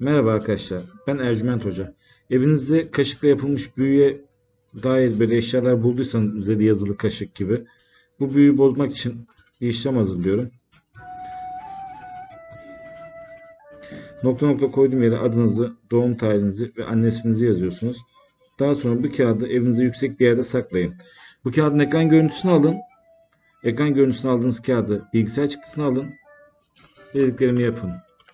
Merhaba arkadaşlar. Ben Ercüment Hoca. Evinizde kaşıkla yapılmış büyüye dair böyle eşyalar bulduysanız üzeri yazılı kaşık gibi bu büyüyü bozmak için bir işlem hazırlıyorum. Nokta nokta koyduğum yere adınızı, doğum tarihinizi ve anne isminizi yazıyorsunuz. Daha sonra bu kağıdı evinizde yüksek bir yerde saklayın. Bu kağıdın ekran görüntüsünü alın. Ekran görüntüsünü aldığınız kağıdı bilgisayar çıktısını alın. Dediklerimi yapın.